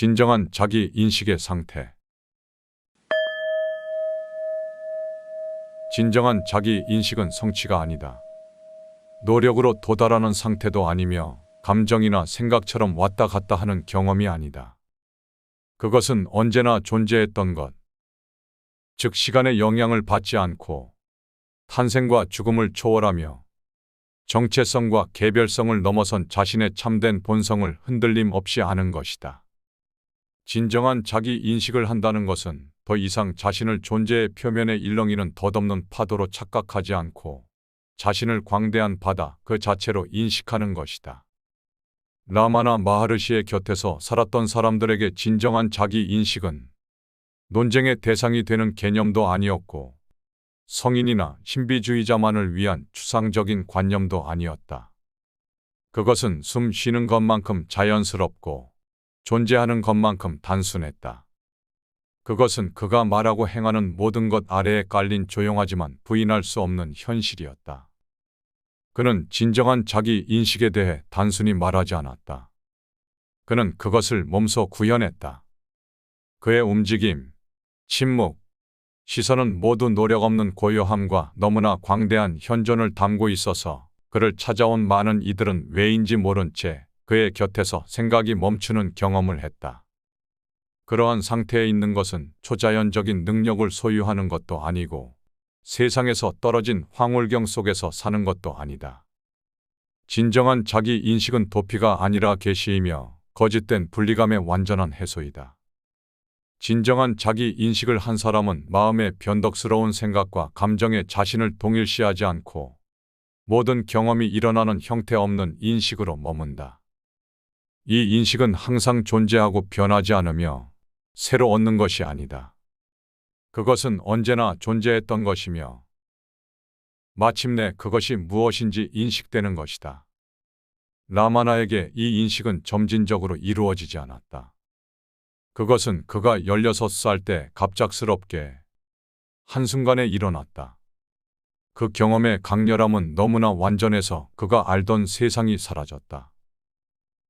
진정한 자기 인식의 상태. 진정한 자기 인식은 성취가 아니다. 노력으로 도달하는 상태도 아니며 감정이나 생각처럼 왔다 갔다 하는 경험이 아니다. 그것은 언제나 존재했던 것. 즉 시간의 영향을 받지 않고 탄생과 죽음을 초월하며 정체성과 개별성을 넘어선 자신의 참된 본성을 흔들림 없이 아는 것이다. 진정한 자기 인식을 한다는 것은 더 이상 자신을 존재의 표면에 일렁이는 덧없는 파도로 착각하지 않고 자신을 광대한 바다 그 자체로 인식하는 것이다. 라마나 마하르시의 곁에서 살았던 사람들에게 진정한 자기 인식은 논쟁의 대상이 되는 개념도 아니었고 성인이나 신비주의자만을 위한 추상적인 관념도 아니었다. 그것은 숨 쉬는 것만큼 자연스럽고 존재하는 것만큼 단순했다. 그것은 그가 말하고 행하는 모든 것 아래에 깔린 조용하지만 부인할 수 없는 현실이었다. 그는 진정한 자기 인식에 대해 단순히 말하지 않았다. 그는 그것을 몸소 구현했다. 그의 움직임, 침묵, 시선은 모두 노력 없는 고요함과 너무나 광대한 현존을 담고 있어서 그를 찾아온 많은 이들은 왜인지 모른 채 그의 곁에서 생각이 멈추는 경험을 했다. 그러한 상태에 있는 것은 초자연적인 능력을 소유하는 것도 아니고 세상에서 떨어진 황홀경 속에서 사는 것도 아니다. 진정한 자기 인식은 도피가 아니라 계시이며 거짓된 분리감의 완전한 해소이다. 진정한 자기 인식을 한 사람은 마음의 변덕스러운 생각과 감정에 자신을 동일시하지 않고 모든 경험이 일어나는 형태 없는 인식으로 머문다. 이 인식은 항상 존재하고 변하지 않으며 새로 얻는 것이 아니다. 그것은 언제나 존재했던 것이며 마침내 그것이 무엇인지 인식되는 것이다. 라마나에게 이 인식은 점진적으로 이루어지지 않았다. 그것은 그가 16살 때 갑작스럽게 한순간에 일어났다. 그 경험의 강렬함은 너무나 완전해서 그가 알던 세상이 사라졌다.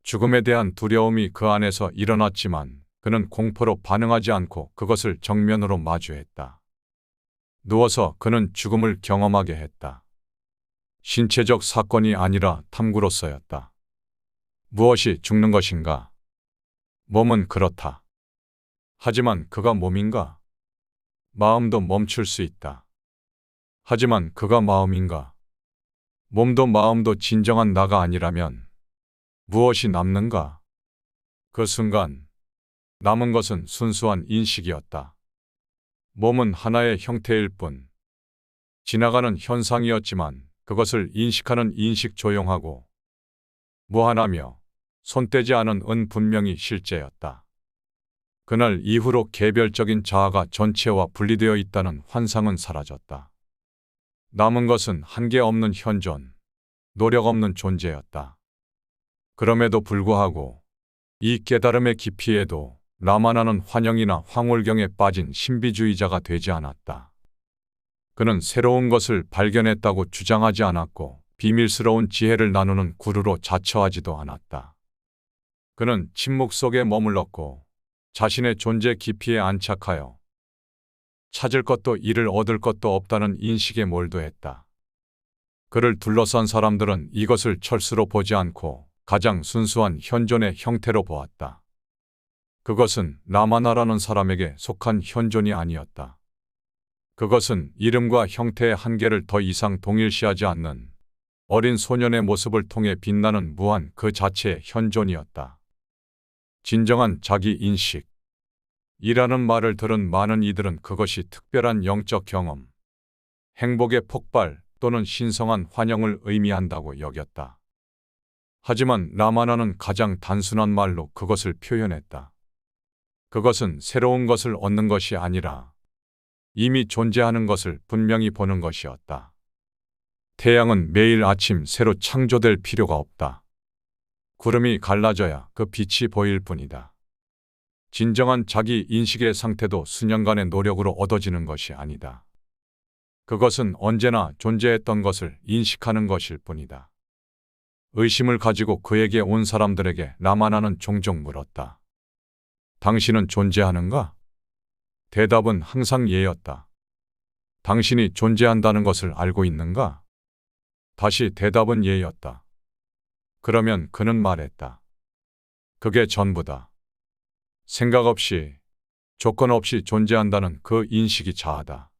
죽음에 대한 두려움이 그 안에서 일어났지만 그는 공포로 반응하지 않고 그것을 정면으로 마주했다. 누워서 그는 죽음을 경험하게 했다. 신체적 사건이 아니라 탐구로서였다. 무엇이 죽는 것인가? 몸은 그렇다. 하지만 그가 몸인가? 마음도 멈출 수 있다. 하지만 그가 마음인가? 몸도 마음도 진정한 나가 아니라면 무엇이 남는가? 그 순간 남은 것은 순수한 인식이었다. 몸은 하나의 형태일 뿐. 지나가는 현상이었지만 그것을 인식하는 인식 조용하고 무한하며 손떼지 않은 은 분명히 실제였다. 그날 이후로 개별적인 자아가 전체와 분리되어 있다는 환상은 사라졌다. 남은 것은 한계 없는 현존, 노력 없는 존재였다. 그럼에도 불구하고 이 깨달음의 깊이에도 라마나는 환영이나 황홀경에 빠진 신비주의자가 되지 않았다. 그는 새로운 것을 발견했다고 주장하지 않았고 비밀스러운 지혜를 나누는 구루로 자처하지도 않았다. 그는 침묵 속에 머물렀고 자신의 존재 깊이에 안착하여 찾을 것도 이를 얻을 것도 없다는 인식에 몰두했다. 그를 둘러싼 사람들은 이것을 철수로 보지 않고 가장 순수한 현존의 형태로 보았다. 그것은 라마나라는 사람에게 속한 현존이 아니었다. 그것은 이름과 형태의 한계를 더 이상 동일시하지 않는 어린 소년의 모습을 통해 빛나는 무한 그 자체의 현존이었다. 진정한 자기 인식. 이라는 말을 들은 많은 이들은 그것이 특별한 영적 경험, 행복의 폭발 또는 신성한 환영을 의미한다고 여겼다. 하지만 라마나는 가장 단순한 말로 그것을 표현했다. 그것은 새로운 것을 얻는 것이 아니라 이미 존재하는 것을 분명히 보는 것이었다. 태양은 매일 아침 새로 창조될 필요가 없다. 구름이 갈라져야 그 빛이 보일 뿐이다. 진정한 자기 인식의 상태도 수년간의 노력으로 얻어지는 것이 아니다. 그것은 언제나 존재했던 것을 인식하는 것일 뿐이다. 의심을 가지고 그에게 온 사람들에게 라마나는 종종 물었다. 당신은 존재하는가? 대답은 항상 예였다. 당신이 존재한다는 것을 알고 있는가? 다시 대답은 예였다. 그러면 그는 말했다. 그게 전부다. 생각 없이, 조건 없이 존재한다는 그 인식이 자아다.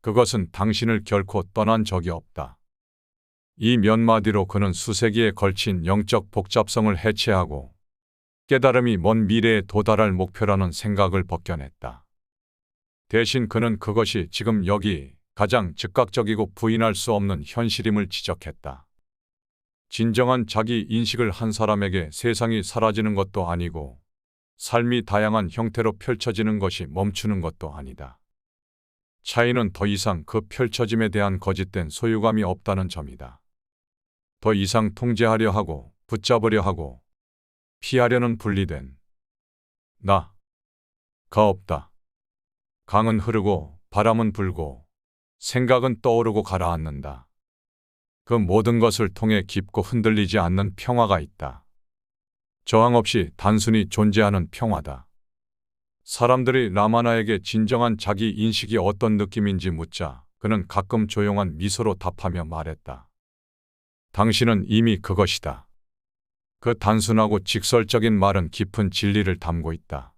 그것은 당신을 결코 떠난 적이 없다. 이 몇 마디로 그는 수세기에 걸친 영적 복잡성을 해체하고 깨달음이 먼 미래에 도달할 목표라는 생각을 벗겨냈다. 대신 그는 그것이 지금 여기 가장 즉각적이고 부인할 수 없는 현실임을 지적했다. 진정한 자기 인식을 한 사람에게 세상이 사라지는 것도 아니고 삶이 다양한 형태로 펼쳐지는 것이 멈추는 것도 아니다. 차이는 더 이상 그 펼쳐짐에 대한 거짓된 소유감이 없다는 점이다. 더 이상 통제하려 하고 붙잡으려 하고 피하려는 분리된 나가 없다. 강은 흐르고 바람은 불고 생각은 떠오르고 가라앉는다. 그 모든 것을 통해 깊고 흔들리지 않는 평화가 있다. 저항 없이 단순히 존재하는 평화다. 사람들이 라마나에게 진정한 자기 인식이 어떤 느낌인지 묻자 그는 가끔 조용한 미소로 답하며 말했다. 당신은 이미 그것이다. 그 단순하고 직설적인 말은 깊은 진리를 담고 있다.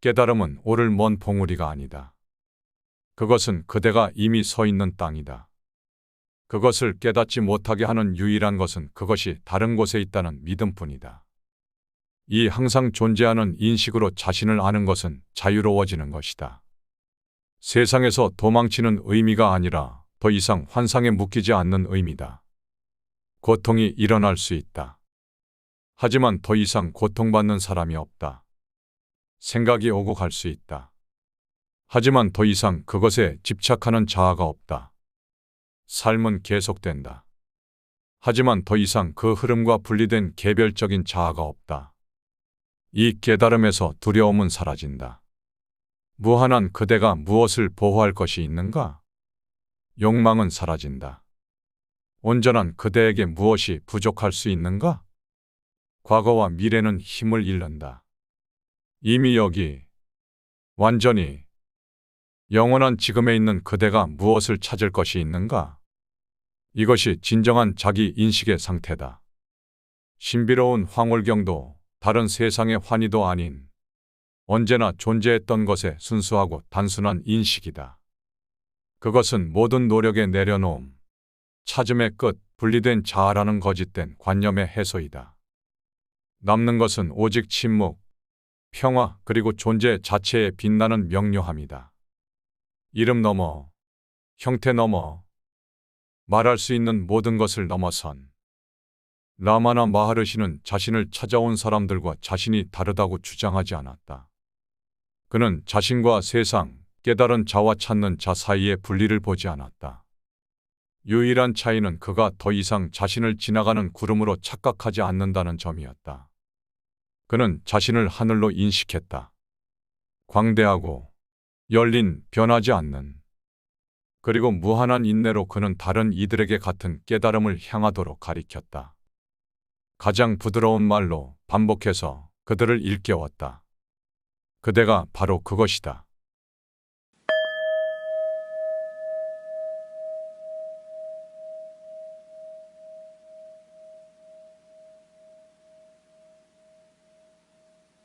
깨달음은 오를 먼 봉우리가 아니다. 그것은 그대가 이미 서 있는 땅이다. 그것을 깨닫지 못하게 하는 유일한 것은 그것이 다른 곳에 있다는 믿음뿐이다. 이 항상 존재하는 인식으로 자신을 아는 것은 자유로워지는 것이다. 세상에서 도망치는 의미가 아니라 더 이상 환상에 묶이지 않는 의미다. 고통이 일어날 수 있다. 하지만 더 이상 고통받는 사람이 없다. 생각이 오고 갈 수 있다. 하지만 더 이상 그것에 집착하는 자아가 없다. 삶은 계속된다. 하지만 더 이상 그 흐름과 분리된 개별적인 자아가 없다. 이 깨달음에서 두려움은 사라진다. 무한한 그대가 무엇을 보호할 것이 있는가? 욕망은 사라진다. 온전한 그대에게 무엇이 부족할 수 있는가? 과거와 미래는 힘을 잃는다. 이미 여기, 완전히, 영원한 지금에 있는 그대가 무엇을 찾을 것이 있는가? 이것이 진정한 자기 인식의 상태다. 신비로운 황홀경도 다른 세상의 환희도 아닌 언제나 존재했던 것의 순수하고 단순한 인식이다. 그것은 모든 노력의 내려놓음, 찾음의 끝, 분리된 자아라는 거짓된 관념의 해소이다. 남는 것은 오직 침묵, 평화 그리고 존재 자체에 빛나는 명료함이다. 이름 넘어, 형태 넘어, 말할 수 있는 모든 것을 넘어선 라마나 마하르시는 자신을 찾아온 사람들과 자신이 다르다고 주장하지 않았다. 그는 자신과 세상, 깨달은 자와 찾는 자 사이의 분리를 보지 않았다. 유일한 차이는 그가 더 이상 자신을 지나가는 구름으로 착각하지 않는다는 점이었다. 그는 자신을 하늘로 인식했다. 광대하고 열린 변하지 않는 그리고 무한한 인내로 그는 다른 이들에게 같은 깨달음을 향하도록 가리켰다. 가장 부드러운 말로 반복해서 그들을 일깨웠다. 그대가 바로 그것이다.